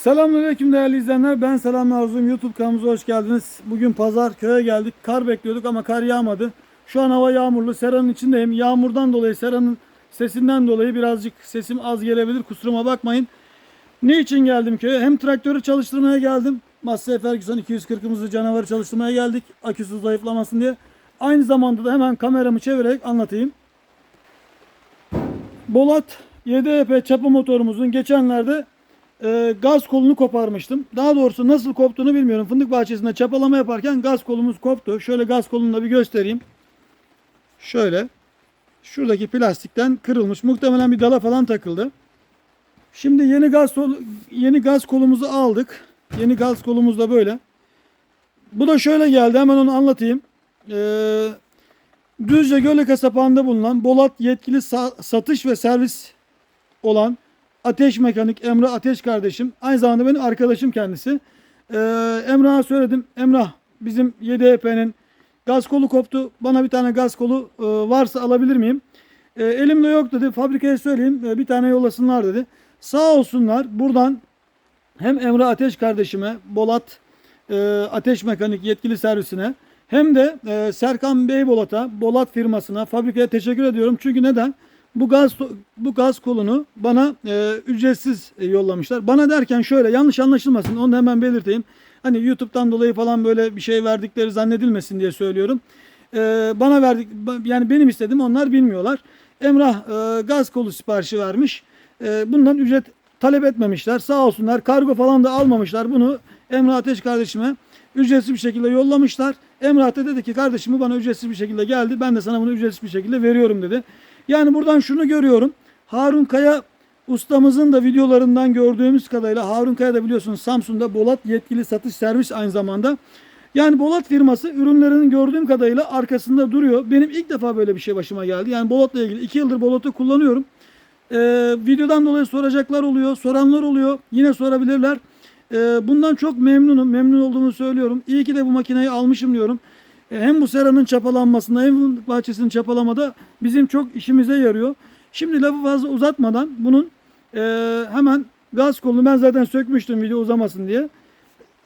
Selamünaleyküm değerli izleyenler. Ben Selam Arzum. YouTube kanalımıza hoş geldiniz. Bugün pazar köye geldik. Kar bekliyorduk ama kar yağmadı. Şu an hava yağmurlu. Seranın içindeyim. Yağmurdan dolayı, seranın sesinden dolayı birazcık sesim az gelebilir. Kusuruma bakmayın. Ne için geldim köye? Hem traktörü çalıştırmaya geldim. Massey Ferguson 240'ımızı canavarı çalıştırmaya geldik. Aküsü zayıflamasın diye. Aynı zamanda da hemen kameramı çevirerek anlatayım. Bolat 7 EP çapı motorumuzun geçenlerde e, gaz kolunu koparmıştım. Daha doğrusu nasıl koptuğunu bilmiyorum. Fındık bahçesinde çapalama yaparken gaz kolumuz koptu. Şöyle gaz kolunu da bir göstereyim. Şöyle. Şuradaki plastikten kırılmış. Muhtemelen bir dala falan takıldı. Şimdi yeni gaz yeni gaz kolumuzu aldık. Yeni gaz kolumuz da böyle. Bu da şöyle geldi. Hemen onu anlatayım. Ee, Düzce Göleka sapağında bulunan Bolat yetkili sa- satış ve servis olan Ateş Mekanik Emrah Ateş kardeşim. Aynı zamanda benim arkadaşım kendisi. Ee, Emrah'a söyledim. Emrah bizim 7EP'nin gaz kolu koptu. Bana bir tane gaz kolu e, varsa alabilir miyim? E, elimde yok dedi. Fabrikaya söyleyeyim. e, bir tane yollasınlar dedi. Sağ olsunlar buradan hem Emre Ateş kardeşime, Bolat e, Ateş Mekanik yetkili servisine hem de e, Serkan Beybolat'a, Bolat firmasına, fabrikaya teşekkür ediyorum. Çünkü neden? Bu gaz bu gaz kolunu bana e, ücretsiz yollamışlar. Bana derken şöyle yanlış anlaşılmasın onu hemen belirteyim. Hani YouTube'dan dolayı falan böyle bir şey verdikleri zannedilmesin diye söylüyorum. E, bana verdik yani benim istedim onlar bilmiyorlar. Emrah e, gaz kolu siparişi vermiş. E, bundan ücret talep etmemişler. Sağ olsunlar. Kargo falan da almamışlar. Bunu Emrah Ateş kardeşime ücretsiz bir şekilde yollamışlar. Emrah da dedi ki kardeşim bu bana ücretsiz bir şekilde geldi. Ben de sana bunu ücretsiz bir şekilde veriyorum dedi. Yani buradan şunu görüyorum. Harun Kaya ustamızın da videolarından gördüğümüz kadarıyla Harun Kaya da biliyorsunuz Samsun'da Bolat yetkili satış servis aynı zamanda. Yani Bolat firması ürünlerinin gördüğüm kadarıyla arkasında duruyor. Benim ilk defa böyle bir şey başıma geldi. Yani Bolat'la ilgili 2 yıldır Bolat'ı kullanıyorum. Ee, videodan dolayı soracaklar oluyor, soranlar oluyor. Yine sorabilirler. Ee, bundan çok memnunum, memnun olduğumu söylüyorum. İyi ki de bu makineyi almışım diyorum. Ee, hem bu seranın çapalanmasında hem bahçesinin çapalamada bizim çok işimize yarıyor. Şimdi lafı fazla uzatmadan bunun e, hemen gaz kolunu ben zaten sökmüştüm video uzamasın diye.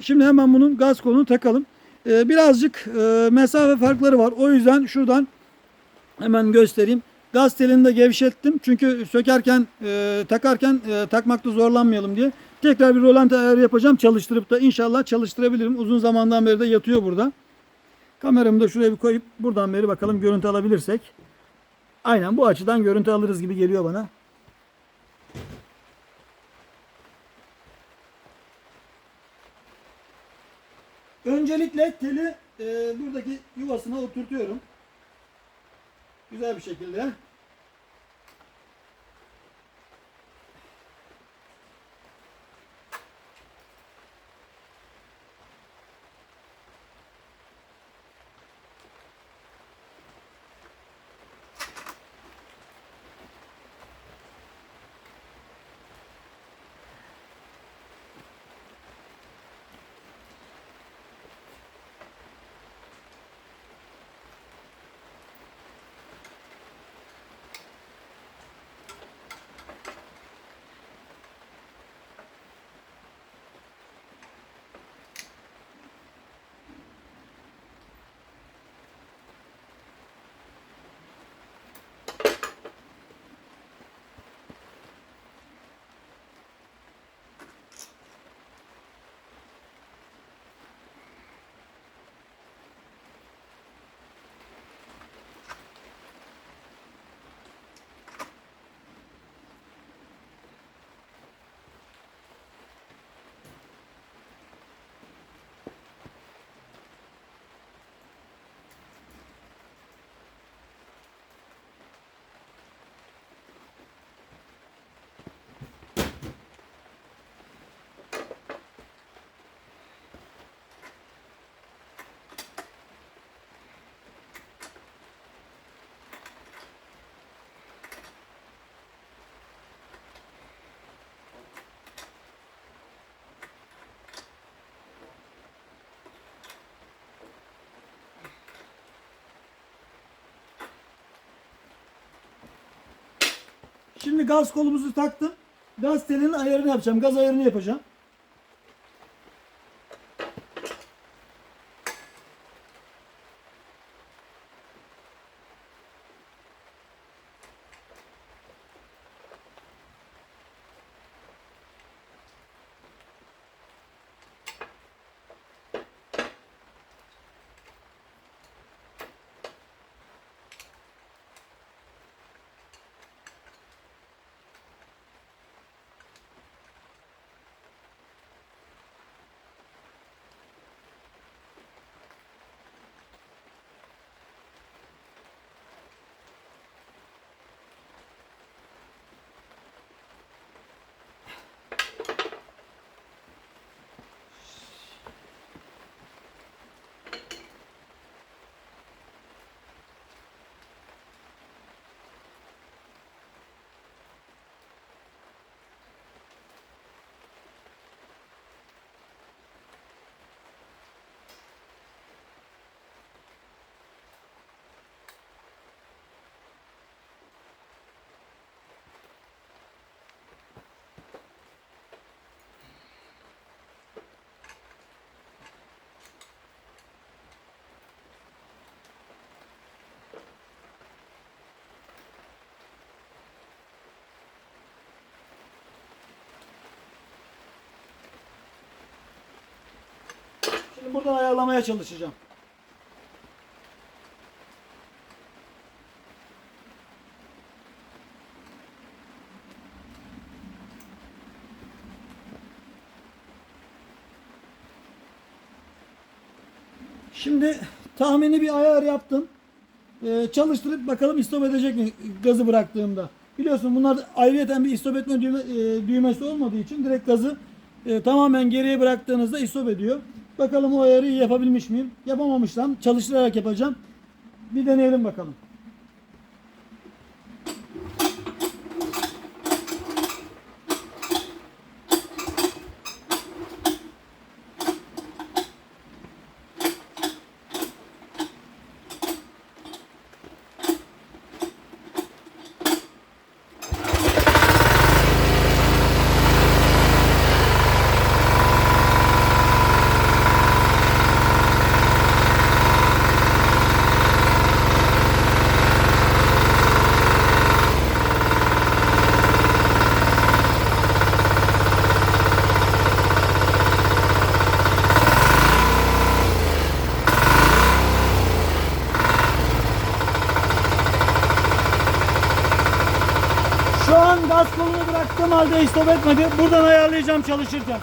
Şimdi hemen bunun gaz kolunu takalım. Ee, birazcık e, mesafe farkları var. O yüzden şuradan hemen göstereyim. Gaz telini de gevşettim. Çünkü sökerken, e, takarken e, takmakta zorlanmayalım diye. Tekrar bir rolanti ayarı yapacağım. Çalıştırıp da inşallah çalıştırabilirim. Uzun zamandan beri de yatıyor burada. Kameramı da şuraya bir koyup buradan beri bakalım görüntü alabilirsek. Aynen bu açıdan görüntü alırız gibi geliyor bana. Öncelikle teli e, buradaki yuvasına oturtuyorum. Güzel bir şekilde. Şimdi gaz kolumuzu taktım. Gaz telinin ayarını yapacağım. Gaz ayarını yapacağım. Şimdi buradan ayarlamaya çalışacağım. Şimdi tahmini bir ayar yaptım. Ee, çalıştırıp bakalım istop edecek mi gazı bıraktığımda. Biliyorsun bunlar ayrıyeten bir istop etme düğme, e, düğmesi olmadığı için direkt gazı e, tamamen geriye bıraktığınızda istop ediyor. Bakalım o ayarı yapabilmiş miyim? Yapamamışsam çalıştırarak yapacağım. Bir deneyelim bakalım. Şu an gaz kolunu bıraktığım halde istop etmedi. Buradan ayarlayacağım çalışırken.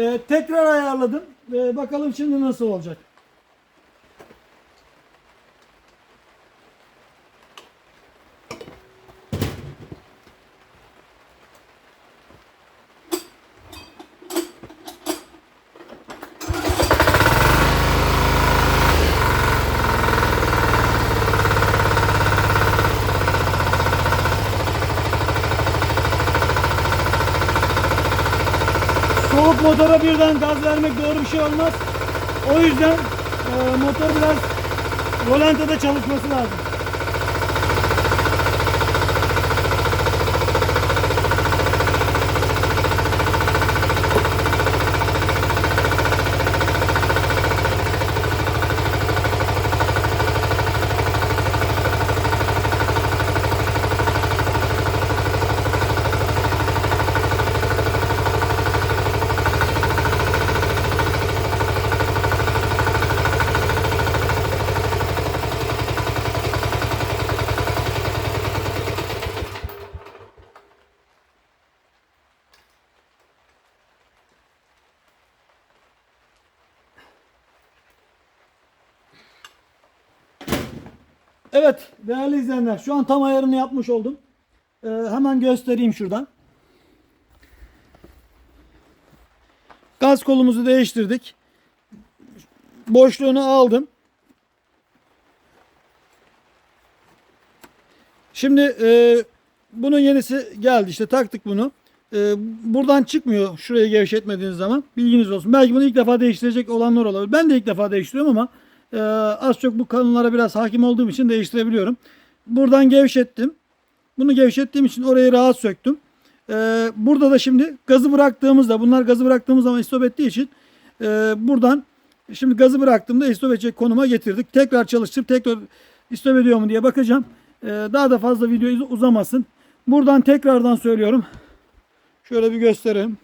Ee, tekrar ayarladım. Ee, bakalım şimdi nasıl olacak. Motora birden gaz vermek doğru bir şey olmaz. O yüzden e, motor biraz rolantada çalışması lazım. Evet değerli izleyenler şu an tam ayarını yapmış oldum. Ee, hemen göstereyim şuradan. Gaz kolumuzu değiştirdik. Boşluğunu aldım. Şimdi e, bunun yenisi geldi işte taktık bunu. E, buradan çıkmıyor şurayı gevşetmediğiniz zaman. Bilginiz olsun. Belki bunu ilk defa değiştirecek olanlar olabilir. Ben de ilk defa değiştiriyorum ama e, az çok bu kanunlara biraz hakim olduğum için değiştirebiliyorum. Buradan gevşettim. Bunu gevşettiğim için orayı rahat söktüm. E, burada da şimdi gazı bıraktığımızda bunlar gazı bıraktığımız zaman istop ettiği için e, buradan şimdi gazı bıraktığımda istop edecek konuma getirdik. Tekrar çalıştırıp tekrar istop ediyor mu diye bakacağım. E, daha da fazla video uzamasın. Buradan tekrardan söylüyorum. Şöyle bir göstereyim.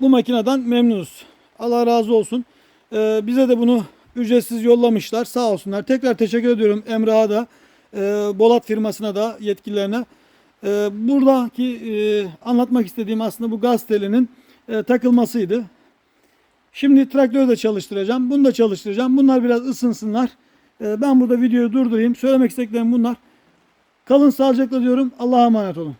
Bu makineden memnunuz. Allah razı olsun. Ee, bize de bunu ücretsiz yollamışlar. Sağ olsunlar. Tekrar teşekkür ediyorum Emrah'a da, e, Bolat firmasına da yetkililerine. E, buradaki e, anlatmak istediğim aslında bu gaz telinin e, takılmasıydı. Şimdi traktörü de çalıştıracağım. Bunu da çalıştıracağım. Bunlar biraz ısınsınlar. E, ben burada videoyu durdurayım. Söylemek istediklerim bunlar. Kalın sağlıcakla diyorum. Allah'a emanet olun.